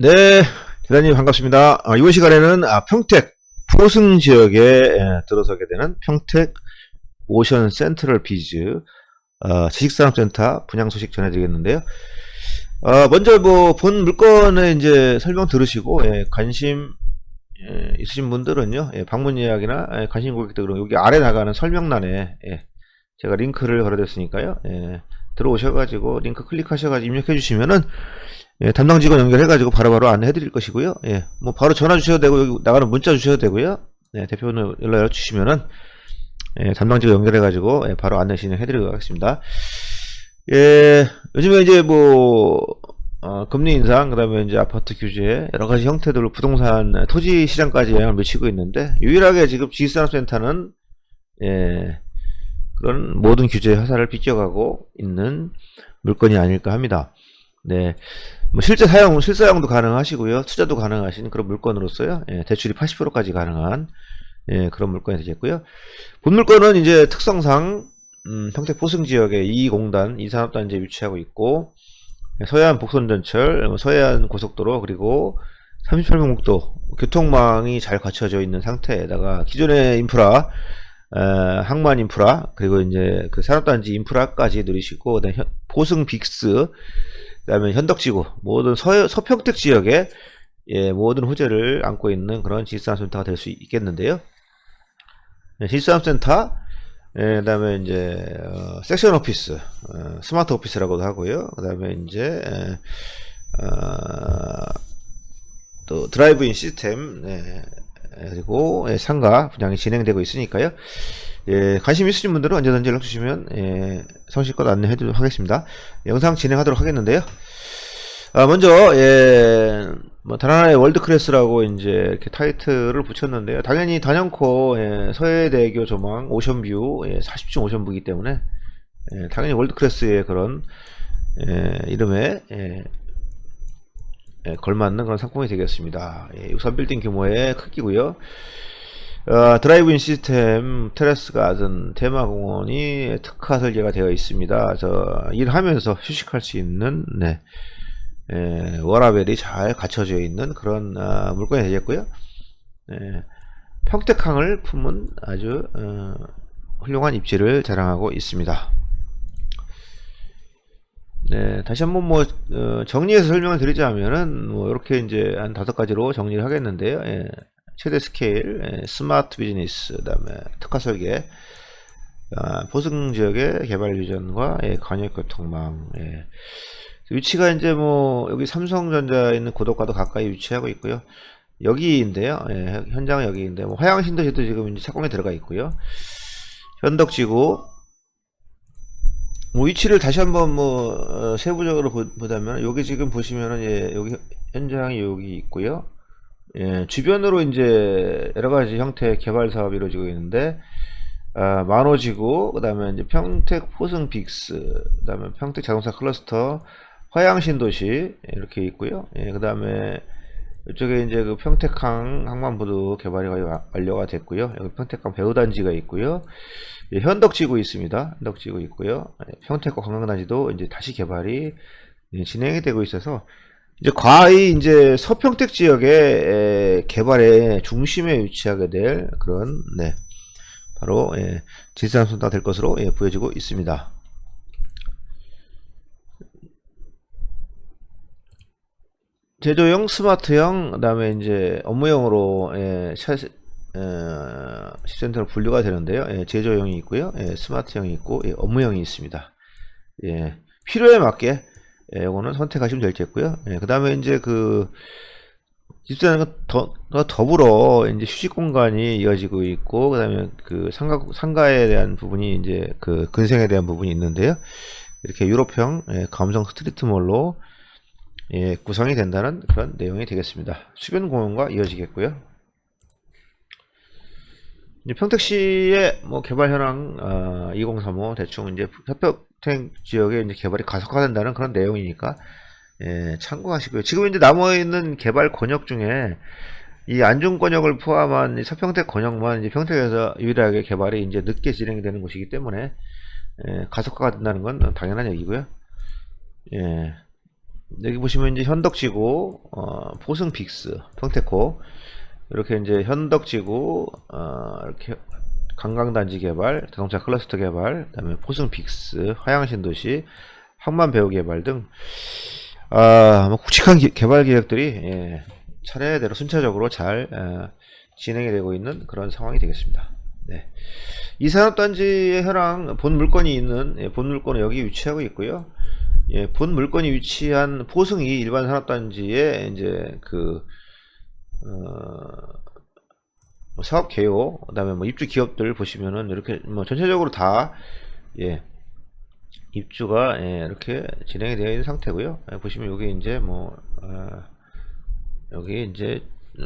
네, 대단히 반갑습니다. 아, 이번 시간에는 아, 평택 포승 지역에 에, 들어서게 되는 평택 오션 센트럴 비즈 어, 지식산업센터 분양 소식 전해드리겠는데요. 어, 먼저 뭐 본 물건의 이제 설명 들으시고 예, 관심 예, 있으신 분들은요 예, 방문 예약이나 예, 관심 고객들은 여기 아래 나가는 설명란에 예, 제가 링크를 걸어뒀으니까요 예, 들어오셔가지고 링크 클릭하셔가지고 입력해 주시면은 예, 담당 직원 연결해가지고 바로 바로 안내해 드릴 것이고요. 예, 뭐 바로 전화 주셔도 되고, 나가는 문자 주셔도 되고요. 네, 대표는 연락 주시면은, 예, 담당 직원 연결해가지고, 예, 바로 안내 진행해 드리도록 하겠습니다. 예, 요즘에 이제 뭐, 어, 금리 인상, 그 다음에 이제 아파트 규제, 여러 가지 형태들로 부동산, 토지 시장까지 영향을 미치고 있는데, 유일하게 지금 지식산업센터는, 예, 그런 모든 규제 화살을 비껴가고 있는 물건이 아닐까 합니다. 네. 뭐 실제 사용, 실사 용도 가능하시고요. 투자도 가능하신 그런 물건으로서요. 예, 대출이 80%까지 가능한 예, 그런 물건이 되겠고요. 본 물건은 이제 특성상 음, 평택 포승 지역에 이공단 이 산업단지에 위치하고 있고 예, 서해안 복선전철, 뭐 서해안 고속도로 그리고 38번 국도 교통망이 잘 갖춰져 있는 상태에다가 기존의 인프라 에, 항만 인프라 그리고 이제 그 산업단지 인프라까지 누리시고 그다음에 현- 보승 빅스 그다음에 현덕지구 모든 서, 서평택 지역에 예, 모든 호재를 안고 있는 그런 지산센터가 될 수 있겠는데요. 네, 지산센터 예, 그다음에 이제 어, 섹션 오피스, 어, 스마트 오피스라고도 하고요. 그다음에 이제 에, 어, 또 드라이브인 시스템 네, 그리고 예, 상가 분양이 진행되고 있으니까요. 예, 관심 있으신 분들은 언제든지 연락 주시면 예, 성실껏 안내해 드리도록 하겠습니다. 영상 진행하도록 하겠는데요. 아, 먼저 예, 뭐 다나나의 월드 클래스라고 이제 이렇게 타이틀을 붙였는데요. 당연히 단연코 예, 서해대교 조망 오션뷰 예, 40층 오션뷰이기 때문에 예, 당연히 월드 클래스의 그런 예, 이름에 예, 예, 걸맞는 그런 상품이 되겠습니다. 예, 63빌딩 규모의 크기고요. 어, 드라이브인 시스템, 테라스 가든, 테마공원이 특화 설계가 되어 있습니다. 저 일하면서 휴식할 수 있는 네, 예, 워라벨이 잘 갖춰져 있는 그런 아, 물건이 되겠고요. 예, 평택항을 품은 아주 어, 훌륭한 입지를 자랑하고 있습니다. 네, 다시 한번 뭐 어, 정리해서 설명을 드리자면은 뭐 이렇게 이제 한 다섯 가지로 정리를 하겠는데요. 예, 최대 스케일, 예, 스마트 비즈니스, 그 다음에 특화 설계, 아, 보승 지역의 개발 유전과 예, 관역 교통망. 예. 위치가 이제 뭐 여기 삼성전자 있는 고도과도 가까이 위치하고 있고요. 여기인데요. 예, 현장은 여기인데 뭐 화양 신도시도 지금 이제 착공에 들어가 있고요. 현덕지구 뭐 위치를 다시 한번 뭐 어, 세부적으로 보, 보자면 여기 지금 보시면은 예, 여기 현장이 여기 있고요. 예, 주변으로 이제 여러 가지 형태의 개발 사업이 이루어지고 있는데 아, 만호지구, 그다음에 이제 평택 포승 빅스, 그다음에 평택 자동차 클러스터, 화양 신도시 이렇게 있고요. 예, 그다음에 이쪽에 이제 그 평택항 항만부도 개발이 완료가 됐고요. 여기 평택항 배후단지가 있고요. 예, 현덕지구 있습니다. 현덕지구 있고요. 예, 평택과 관광단지도 이제 다시 개발이 예, 진행이 되고 있어서 이제 거의 이제 서평택 지역의 에, 개발의 중심에 위치하게 될 그런 네 바로 예, 지산선다 될 것으로 예, 보여지고 있습니다. 제조용, 스마트형, 그다음에 이제 업무용으로 예, 차, 어, 시센터로 분류가 되는데요. 예, 제조용이 있고요, 예, 스마트형이 있고 예, 업무형이 있습니다. 예, 필요에 맞게 예, 요거는 선택하시면 될 겠고요. 예, 그 다음에 이제 그 집사는 더, 더 더불어 이제 휴식 공간이 이어지고 있고 그다음에 그 상가 상가에 대한 부분이 이제 그 근생에 대한 부분이 있는데요. 이렇게 유럽형 예, 감성 스트리트몰로 예, 구성이 된다는 그런 내용이 되겠습니다. 수변 공원과 이어지겠고요. 평택시의 뭐 개발 현황 어, 2035 대충 이제 협 평택 지역에 이제 개발이 가속화된다는 그런 내용이니까 예, 참고하시고요. 지금 이제 남아 있는 개발 권역 중에 이 안중 권역을 포함한 이 서평택 권역만 이제 평택에서 유일하게 개발이 이제 늦게 진행이 되는 곳이기 때문에 예, 가속화가 된다는 건 당연한 얘기고요. 예. 여기 보시면 이제 현덕지구, 어, 포승 빅스, 평택호 이렇게 이제 현덕지구, 어, 이렇게 관광단지 개발, 자동차 클러스터 개발, 그다음에 포승 빅스, 화양신도시, 항만 배우 개발 등 아, 뭐 굵직한 기- 개발 계획들이 예, 차례대로 순차적으로 잘 어, 진행이 되고 있는 그런 상황이 되겠습니다. 네. 이 산업단지에 해당 본 물건이 있는 예, 본 물건은 여기 위치하고 있고요. 예, 본 물건이 위치한 포승이 일반 산업단지에 이제 그 어, 뭐 사업 개요, 그다음에 뭐 입주 기업들 보시면은 이렇게 뭐 전체적으로 다 예, 입주가 예, 이렇게 진행이 되어 있는 상태고요. 예, 보시면 여기 이제 뭐 아, 여기 이제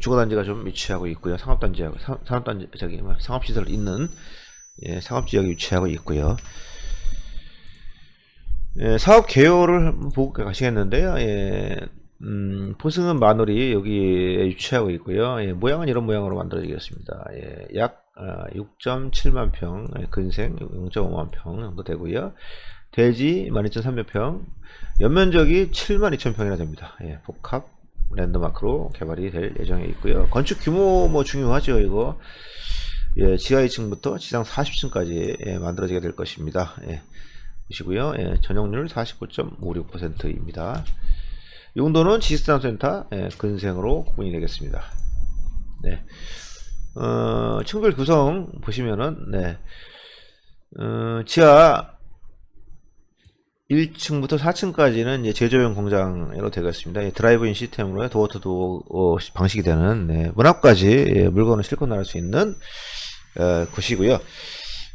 주거단지가 좀 위치하고 있고요. 상업단지하고 사- 산업단지 저기 뭐 상업시설 있는 예, 상업지역이 위치하고 있고요. 예, 사업 개요를 보고 가시겠는데요. 예, 음, 포승은 마늘이 여기에 위치하고 있고요. 예, 모양은 이런 모양으로 만들어지겠습니다. 예, 약 6.7만 평, 예, 근생 0.5만 평 정도 되고요. 대지 12,300평, 연면적이 72,000평이나 됩니다. 예, 복합 랜드마크로 개발이 될 예정에 있고요. 건축 규모 뭐 중요하죠, 이거. 예, 지하 2층부터 지상 40층까지 예, 만들어지게 될 것입니다. 예, 보시고요. 예, 전용률 49.56%입니다. 용도는 지식산업센터 예, 근생으로 구분이 되겠습니다. 네. 어, 층별 구성 보시면은 네. 어, 지하 1층부터 4층까지는 이제 제조용 공장으로 되겠습니다. 예, 드라이브인 시스템으로 도어투도 어, 방식이 되는 네, 문 앞까지 예, 물건을 싣고 나갈 수 있는 어, 곳이고요.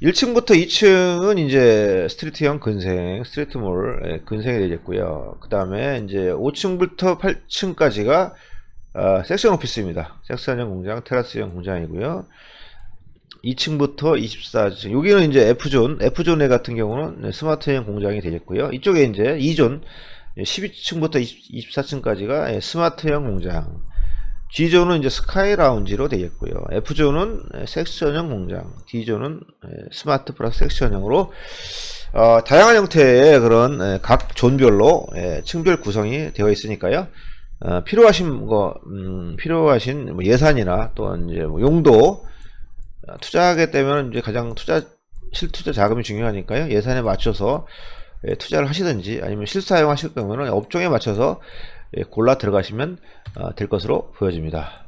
1층부터 2층은 이제 스트리트형 근생, 스트리트몰 예, 근생이 되겠고요. 그 다음에 이제 5층부터 8층까지가 어, 섹션 오피스입니다. 섹션형 공장, 테라스형 공장이고요. 2층부터 24층. 여기는 이제 F존, F존에 같은 경우는 스마트형 공장이 되겠고요. 이쪽에 이제 2존, 12층부터 24층까지가 스마트형 공장. G존은 이제 스카이 라운지로 되겠고요. F존은 섹션형 공장, D존은 스마트 플러스 섹션형으로 어, 다양한 형태의 그런 에, 각 존별로 에, 층별 구성이 되어 있으니까요. 어, 필요하신 거, 음, 필요하신 뭐 예산이나 또는 이제 뭐 용도 어, 투자하게 되면 이제 가장 투자 실투자 자금이 중요하니까요. 예산에 맞춰서 예, 투자를 하시든지 아니면 실사용하실 경우는 업종에 맞춰서 예, 골라 들어가시면 어, 될 것으로 보여집니다.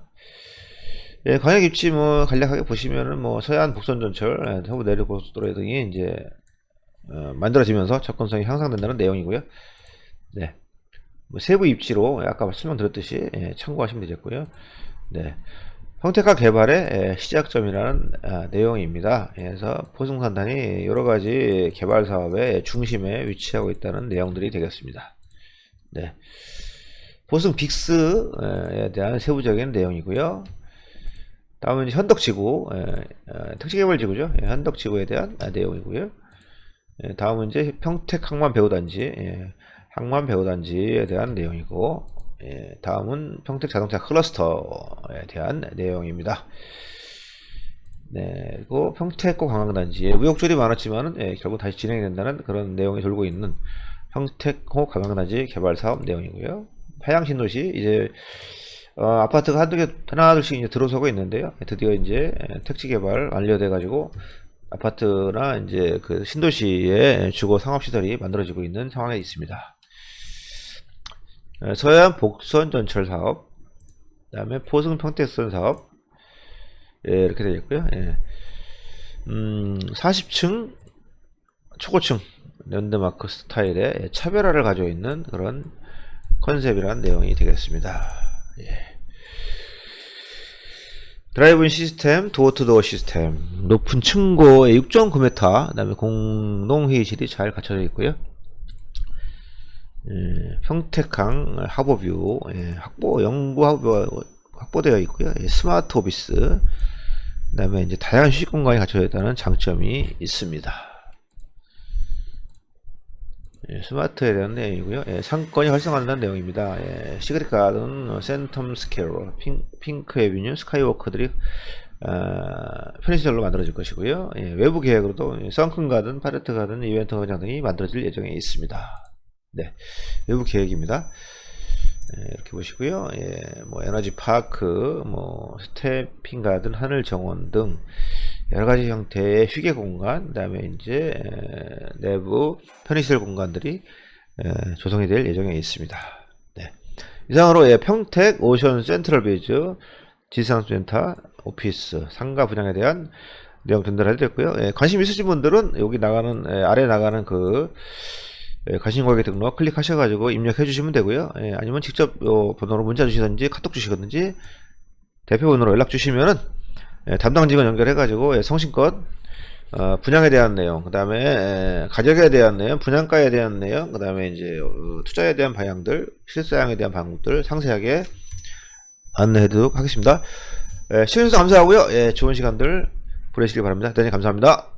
예, 광역 입지 뭐 간략하게 보시면은 뭐 서해안 북선 전철, 예, 서부 내륙 고속도로 등이 이제 어, 만들어지면서 접근성이 향상된다는 내용이고요. 네. 뭐 세부 입지로 아까 설명드렸듯이 예, 참고하시면 되겠고요. 네. 평택화 개발의 예, 시작점이라는 아, 내용입니다. 그래서 포승산단이 여러 가지 개발 사업의 중심에 위치하고 있다는 내용들이 되겠습니다. 네. 포승 빅스에 대한 세부적인 내용이고요. 다음은 현덕지구, 예, 어, 특수개발지구죠. 예, 현덕지구에 대한 아, 내용이고요. 예, 다음은 이제 평택 항만배우단지, 예, 항만배우단지에 대한 내용이고, 예, 다음은 평택 자동차 클러스터에 대한 내용입니다. 네, 그리고 평택고 관광단지에 무역줄이 많았지만은 예, 결국 다시 진행이 된다는 그런 내용이 돌고 있는 평택호 관광단지 개발 사업 내용이고요. 하양신도시 이제 어, 아파트가 한두 개 하나 둘씩 이제 들어서고 있는데요. 드디어 이제 예, 택지 개발 완료돼 가지고 아파트나 이제 그 신도시의 주거 상업 시설이 만들어지고 있는 상황에 있습니다. 어, 서해안 복선 전철 사업, 그다음에 포승 평택선 사업, 예, 이렇게 되겠고요. 예. 음, 40층 초고층 랜드마크 스타일의 예, 차별화를 가지고 있는 그런 컨셉이라는 내용이 되겠습니다. 예. 드라이브인 시스템, 도어투도어 시스템, 높은 층고 6.9m, 그 다음에 공동회의실이 잘 갖춰져 있고요. 예, 평택항 하버뷰, 예, 확보, 영구 확보, 확보되어 있고요. 예, 스마트 오피스, 그 다음에 이제 다양한 휴식 공간이 갖춰져 있다는 장점이 있습니다. 예, 스마트에 대한 내용이고요. 예, 상권이 활성화된다는 내용입니다. 예, 시그릿 가든, 센텀 스퀘어, 핑, 핑크 에비뉴, 스카이워크들이 어, 편의시설로 만들어질 것이고요. 예, 외부 계획으로도 썬큰 가든, 파레트 가든, 이벤트 광장 등이 만들어질 예정에 있습니다. 네, 외부 계획입니다. 예, 이렇게 보시고요. 예, 뭐 에너지 파크, 뭐 스태핑 가든, 하늘 정원 등 여러 가지 형태의 휴게 공간, 그다음에 이제 에, 내부 편의시설 공간들이 에, 조성이 될 예정에 있습니다. 네. 이상으로 예, 평택 오션 센트럴 베이즈 지상센터 오피스 상가 분양에 대한 내용 전달해 드렸고요. 예, 관심 있으신 분들은 여기 나가는 예, 아래 나가는 그 예, 가신고객 등록 클릭하셔가지고 입력해 주시면 되고요. 예, 아니면 직접 요 번호로 문자 주시든지 카톡 주시든지 대표 번호로 연락 주시면은 예, 담당 직원 연결해가지고 예, 성심껏 어, 분양에 대한 내용, 그 다음에 가격에 대한 내용, 분양가에 대한 내용, 그 다음에 이제 어, 투자에 대한 방향들, 실사양에 대한 방법들 상세하게 안내해드리도록 하겠습니다. 예, 시청해주셔서 감사하고요. 예, 좋은 시간들 보내시길 바랍니다. 대단히 감사합니다.